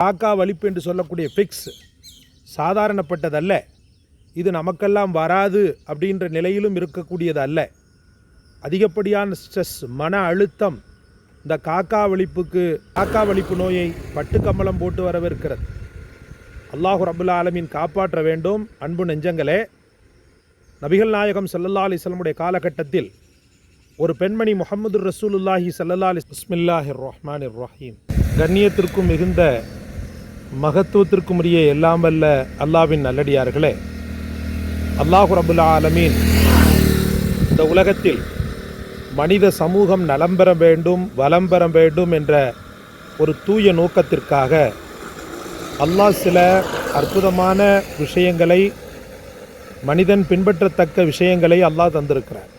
காக்கா வலிப்பு என்று சொல்லக்கூடிய ஃபிக்ஸ் சாதாரணப்பட்டதல்ல. இது நமக்கெல்லாம் வராது அப்படின்ற நிலையிலும் இருக்கக்கூடியது அல்ல அதிகப்படியான ஸ்ட்ரெஸ் மன அழுத்தம் இந்த காக்கா வலிப்புக்கு காக்கா வலிப்பு நோயை பட்டுக்கம்பளம் போட்டு வரவிருக்கிறது அல்லாஹு ரபுல்லா ஆலமின் காப்பாற்ற வேண்டும். அன்பு நெஞ்சங்களே நபிகள் நாயகம் சல்லல்லா அலிஸ்லமுடைய காலகட்டத்தில் ஒரு பெண்மணி முகமது ரசூலுல்லாஹி சல்லல்லா அலி பிஸ்மில்லாஹிர் ரஹ்மான் ரஹீம். கண்ணியத்திற்கும் மிகுந்த மகத்துவத்திற்கும் உரிய எல்லாம் வல்ல அல்லாவின் நல்லடியார்களே. அல்லாஹு ரபுல்லா ஆலமீன் இந்த உலகத்தில் மனித சமூகம் நலம் பெற வேண்டும் வலம் பெற வேண்டும் என்ற ஒரு தூய நோக்கத்திற்காக அல்லாஹ் சில அற்புதமான விஷயங்களை மனிதன் பின்பற்றத்தக்க விஷயங்களை அல்லாஹ் தந்திருக்கிறார்.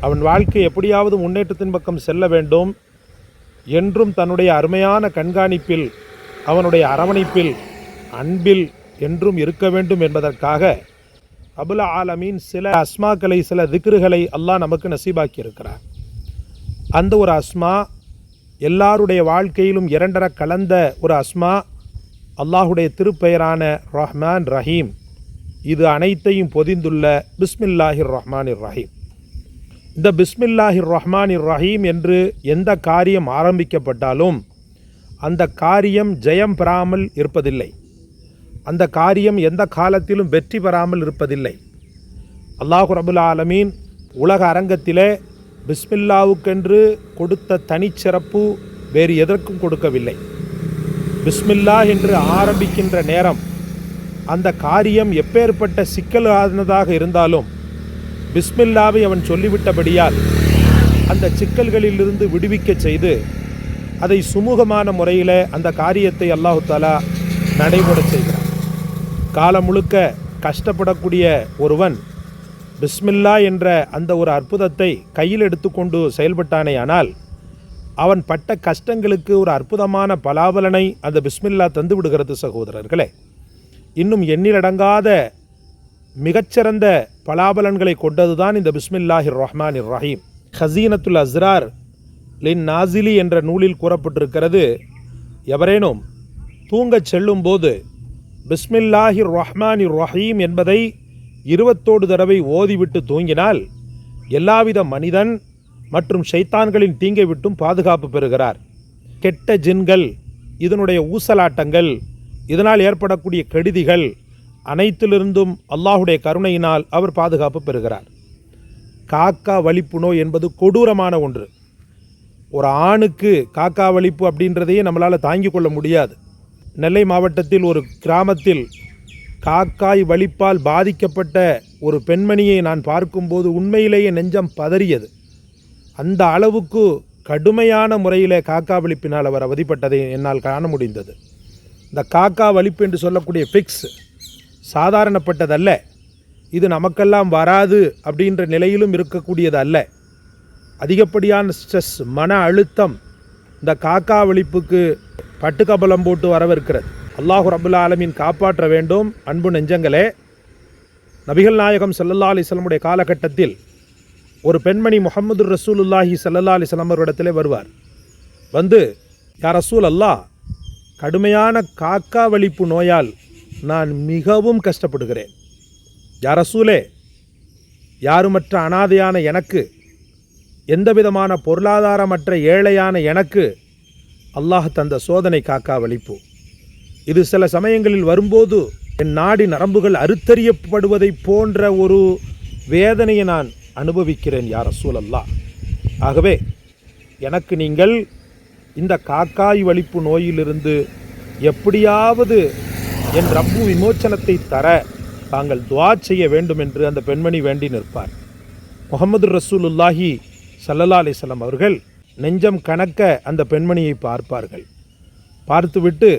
அவன் வாழ்க்கை எப்படியாவது முன்னேற்றத்தின் பக்கம் செல்ல வேண்டும் என்றும் தன்னுடைய அருமையான கண்காணிப்பில் அவனுடைய அரவணைப்பில் அன்பில் என்றும் இருக்க வேண்டும் என்பதற்காக அபுல ஆலமீன் சில அஸ்மாக்களை சில திக்ருகளை அல்லாஹ் நமக்கு நசீபாக்கி இருக்கிறார் அந்த ஒரு அஸ்மா எல்லாருடைய வாழ்க்கையிலும் இரண்டர கலந்த ஒரு அஸ்மா அல்லாஹுடைய திருப்பெயரான ரஹ்மான் ரஹீம். இது அனைத்தையும் பொதிந்துள்ள பிஸ்மில்லாஹிர் ரஹ்மானிர் ரஹீம். இந்த பிஸ்மில்லாஹிர் ரஹ்மானிர் ரஹீம் என்று எந்த காரியம் ஆரம்பிக்கப்பட்டாலும் அந்த காரியம் ஜெயம் பெறாமல் இருப்பதில்லை. அந்த காரியம் எந்த காலத்திலும் வெற்றி பெறாமல் இருப்பதில்லை. அல்லாஹு ரபுல் ஆலமீன் உலக அரங்கத்திலே பிஸ்மில்லாவுக்கென்று கொடுத்த தனிச்சிறப்பு வேறு எதற்கும் கொடுக்கவில்லை. பிஸ்மில்லா என்று ஆரம்பிக்கின்ற நேரம் அந்த காரியம் எப்பேற்பட்ட சிக்கலானதாக இருந்தாலும் பிஸ்மில்லாவை அவன் சொல்லிவிட்டபடியால் அந்த சிக்கல்களிலிருந்து விடுவிக்க செய்து அதை சுமூகமான முறையில் அந்த காரியத்தை அல்லாஹு தாலா நடைபெற செய்கிறான். காலம் முழுக்க கஷ்டப்படக்கூடிய ஒருவன் பிஸ்மில்லா என்ற அந்த ஒரு அற்புதத்தை கையில் எடுத்துக்கொண்டு செயல்பட்டானே ஆனால் அவன் பட்ட கஷ்டங்களுக்கு ஒரு அற்புதமான பலாபலனை அந்த பிஸ்மில்லா தந்து விடுகிறது சகோதரர்களே. இன்னும் எண்ணிலடங்காத மிகச்சிறந்த பலாபலன்களை கொண்டதுதான் இந்த பிஸ்மில்லாஹிர் ரஹ்மான் ரஹீம். ஹசீனத்துல் அஸ்ரார் லின் நாசிலி என்ற நூலில் கூறப்பட்டிருக்கிறது எவரேனும் தூங்கச் செல்லும்போது பிஸ்மில்லாஹிர் ரஹ்மானி ரஹீம் என்பதை இருபத்தோடு தடவை ஓதிவிட்டு தூங்கினால் எல்லாவித மனிதன் மற்றும் ஷைத்தான்களின் தீங்கை விட்டும் பாதுகாப்பு பெறுகிறார். கெட்ட ஜின்கள் இதனுடைய ஊசலாட்டங்கள் இதனால் ஏற்படக்கூடிய கெடுதிகள் அனைத்திலிருந்தும் அல்லாஹுடைய கருணையினால் அவர் பாதுகாப்பு பெறுகிறார். காக்கா வலிப்பு நோய் என்பது கொடூரமான ஒன்று. ஒரு ஆணுக்கு காக்கா வலிப்பு அப்படின்றதையே நம்மளால் தாங்கிக் கொள்ள முடியாது. நெல்லை மாவட்டத்தில் ஒரு கிராமத்தில் காக்காய் வலிப்பால் பாதிக்கப்பட்ட ஒரு பெண்மணியை நான் பார்க்கும்போது உண்மையிலேயே நெஞ்சம் பதறியது. அந்த அளவுக்கு கடுமையான முறையில் காக்கா வலிப்பினால் அவர் அவதிப்பட்டதை என்னால் காண முடிந்தது. இந்த காக்கா வலிப்பு என்று சொல்லக்கூடிய ஃபிக்ஸ் சாதாரணப்பட்டதல்ல. இது நமக்கெல்லாம் வராது அப்படின்ற நிலையிலும் இருக்கக்கூடியது அல்ல அதிகப்படியான ஸ்ட்ரெஸ் மன அழுத்தம் இந்த காக்கா வலிப்புக்கு பட்டுக்கபலம் போட்டு வரவிருக்கிறது. அல்லாஹு ரபுல்லா ஆலமீன் காப்பாற்ற வேண்டும். அன்பு நெஞ்சங்களே நபிகள் நாயகம் சல்லல்லா அலிஸ்லமுடைய காலகட்டத்தில் ஒரு பெண்மணி முகமது ரசூலுல்லாஹி சல்லல்லா அலிஸ்லாம் அவரிடத்திலே வருவார். வந்து யார் ரசூல் அல்லாஹ் கடுமையான காக்கா வலிப்பு நோயால் நான் மிகவும் கஷ்டப்படுகிறேன். யார் ரசூலே யாருமற்ற அனாதையான எனக்கு எந்த விதமான பொருளாதாரமற்ற ஏழையான எனக்கு அல்லாஹ் தந்த சோதனை காக்கா வலிப்பு. இது சில சமயங்களில் வரும்போது என் நாடி நரம்புகள் அறுத்தறியப்படுவதைப் போன்ற ஒரு வேதனையை நான் அனுபவிக்கிறேன் யார் ரசூல் அல்லாஹ் ஆகவே எனக்கு நீங்கள் இந்த காக்காய் வலிப்பு நோயிலிருந்து எப்படியாவது என் ரப்பு விமோச்சனத்தை தர தாங்கள் துவா செய்ய வேண்டும் என்று அந்த பெண்மணி வேண்டி நிற்பார். முகமது ரசூலுல்லாஹி சல்லல்லா அலிஸ்லாம் அவர்கள் நெஞ்சம் கணக்க அந்த பெண்மணியை பார்ப்பார்கள். பார்த்துவிட்டு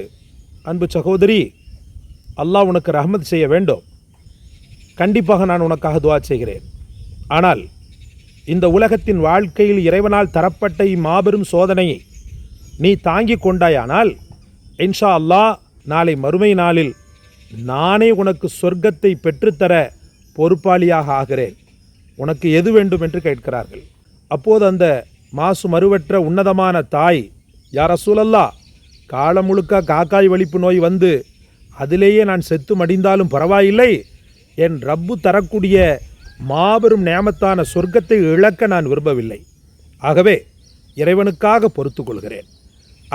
அன்பு சகோதரி அல்லாஹ் உனக்கு ரஹமத் செய்ய வேண்டும். கண்டிப்பாக நான் உனக்காக துவா செய்கிறேன். ஆனால் இந்த உலகத்தின் வாழ்க்கையில் இறைவனால் தரப்பட்ட இம்மாபெரும் சோதனையை நீ தாங்கிக் கொண்டாயானால் இன்ஷா அல்லாஹ் நாளை மறுமை நாளில் நானே உனக்கு சொர்க்கத்தை பெற்றுத்தர பொறுப்பாளியாக ஆகிறேன். உனக்கு எது வேண்டும்? என்று கேட்கிறார்கள். அப்போது அந்த மாசு மறுவற்ற உன்னதமான தாய் யார் அசூலல்லா காலம் முழுக்க காக்காய் வலிப்பு நோய் வந்து அதிலேயே நான் செத்து மடிந்தாலும் பரவாயில்லை. என் ரப்பு தரக்கூடிய மாபெரும் நேமத்தான சொர்க்கத்தை இழக்க நான் விரும்பவில்லை. ஆகவே இறைவனுக்காக பொறுத்து கொள்கிறேன்.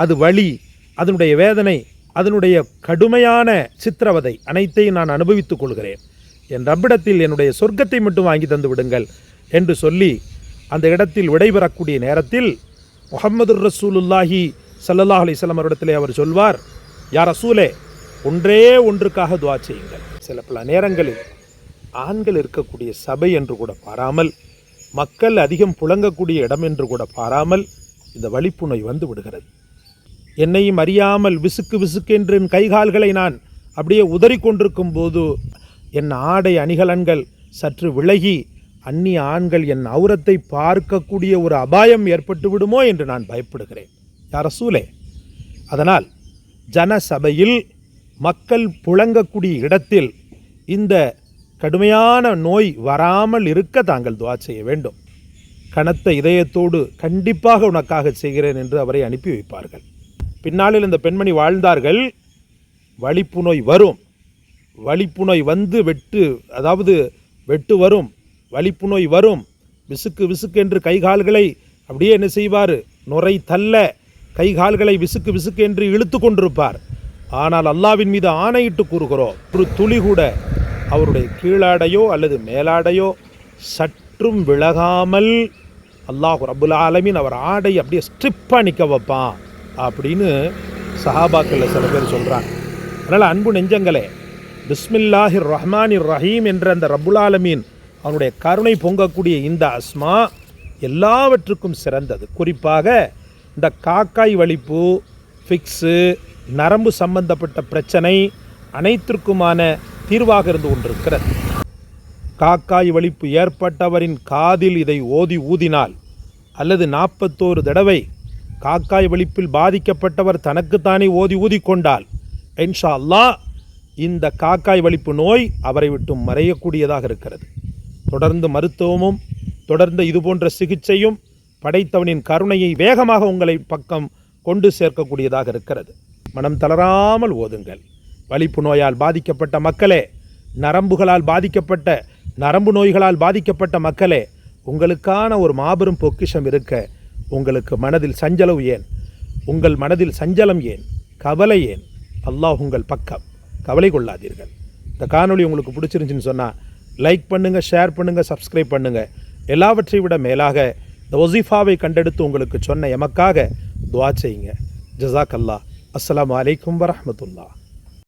அது வழி அதனுடைய வேதனை அதனுடைய கடுமையான சித்திரவதை அனைத்தையும் நான் அனுபவித்துக் கொள்கிறேன். என் ரப்பிடத்தில் என்னுடைய சொர்க்கத்தை மட்டும் வாங்கி தந்து விடுங்கள் என்று சொல்லி அந்த இடத்தில் விடைபெறக்கூடிய நேரத்தில் முகமது ரசூலுல்லாஹி சல்லல்லாஹ் அலிஸ்லாம் அவரிடத்திலே அவர் சொல்வார் யார் ரசூலே ஒன்றே ஒன்றுக்காக துவா செய்யுங்கள். சில பல நேரங்களில் ஆண்கள் இருக்கக்கூடிய சபை என்று கூட பாராமல் மக்கள் அதிகம் புழங்கக்கூடிய இடம் என்று கூட பாராமல் இந்த வலிப்பு நோய் வந்து விடுகிறது. என்னையும் அறியாமல் விசுக்கு விசுக்கென்று என் கைகால்களை நான் அப்படியே உதறி கொண்டிருக்கும் போது என் ஆடை அணிகலன்கள் சற்று விலகி அந்நிய ஆண்கள் என் அவுரத்தை பார்க்கக்கூடிய ஒரு அபாயம் ஏற்பட்டு விடுமோ என்று நான் பயப்படுகிறேன். யார சூலே அதனால் ஜனசபையில் மக்கள் புழங்கக்கூடிய இடத்தில் இந்த கடுமையான நோய் வராமல் இருக்க தாங்கள் துவா செய்ய வேண்டும். கனத்த இதயத்தோடு கண்டிப்பாக உனக்காக செய்கிறேன் என்று அவரை அனுப்பி வைப்பார்கள். பின்னாளில் இந்த பெண்மணி வாழ்ந்தார்கள். வலிப்பு நோய் வரும். வலிப்பு நோய் வந்து வெட்டு அதாவது வெட்டு வரும். வலிப்பு நோய் வரும். விசுக்கு விசுக்கு என்று கைகால்களை அப்படியே என்ன செய்வார்? நுரை தள்ள கைகால்களை விசுக்கு விசுக்கு என்று இழுத்து கொண்டிருப்பார். ஆனால் அல்லாவின் மீது ஆணையிட்டு கூறுகிறோம் ஒரு துளி கூட அவருடைய கீழாடையோ அல்லது மேலாடையோ சற்றும் விலகாமல் அல்லாஹ் ரபுல் ஆலமீன் அவர் ஆடை அப்படியே ஸ்ட்ரிப்பாக நிற்க வைப்பான் அப்படின்னு சஹாபாக்களில் சில பேர் சொல்கிறாங்க அதனால் அன்பு நெஞ்சங்களே பிஸ்மில்லாஹிர் ரஹ்மானிர் ரஹீம் என்ற அந்த ரபுல் ஆலமீன் அவனுடைய கருணை பொங்கக்கூடிய இந்த அஸ்மா எல்லாவற்றுக்கும் சிறந்தது. குறிப்பாக இந்த காக்காய் வலிப்பு ஃபிக்ஸு நரம்பு சம்பந்தப்பட்ட பிரச்சனை அனைத்திற்குமான தீர்வாக இருந்து கொண்டிருக்கிறது. காக்காய் வலிப்பு ஏற்பட்டவரின் காதில் இதை ஓதி ஊதினால் அல்லது நாற்பத்தோரு தடவை காக்காய் வலிப்பில் பாதிக்கப்பட்டவர் தனக்குத்தானே ஓதி ஊதிக்கொண்டால் இன்ஷா அல்லாஹ் இந்த காக்காய் வலிப்பு நோய் அவரை விட்டு மறையக்கூடியதாக இருக்கிறது. தொடர்ந்து மருத்துவமும் தொடர்ந்து இதுபோன்ற சிகிச்சையும் படைத்தவனின் கருணையை வேகமாக உங்களை பக்கம் கொண்டு சேர்க்கக்கூடியதாக இருக்கிறது. மனம் தளராமல் ஓதுங்கள். வலிப்பு நோயால் பாதிக்கப்பட்ட மக்களே நரம்புகளால் பாதிக்கப்பட்ட நரம்பு நோய்களால் பாதிக்கப்பட்ட மக்களே உங்களுக்கான ஒரு மாபெரும் பொக்கிஷம் இருக்க உங்களுக்கு மனதில் சஞ்சலம் ஏன்? உங்கள் மனதில் சஞ்சலம் ஏன்? கவலை ஏன்? அல்லாஹ் உங்கள் பக்கம். கவலை கொள்ளாதீர்கள். இந்த காணொளி உங்களுக்கு பிடிச்சிருந்துச்சின்னு சொன்னால் லைக் பண்ணுங்கள் ஷேர் பண்ணுங்கள் சப்ஸ்கிரைப் பண்ணுங்கள் எல்லாவற்றை விட மேலாக இந்த ஒசிஃபாவை கண்டெடுத்து உங்களுக்கு சொன்ன எமக்காக துவா செய்யுங்க. ஜசாக் அல்லாஹ் அஸ்லாம் வலைக்கம் வரமத்துல்லா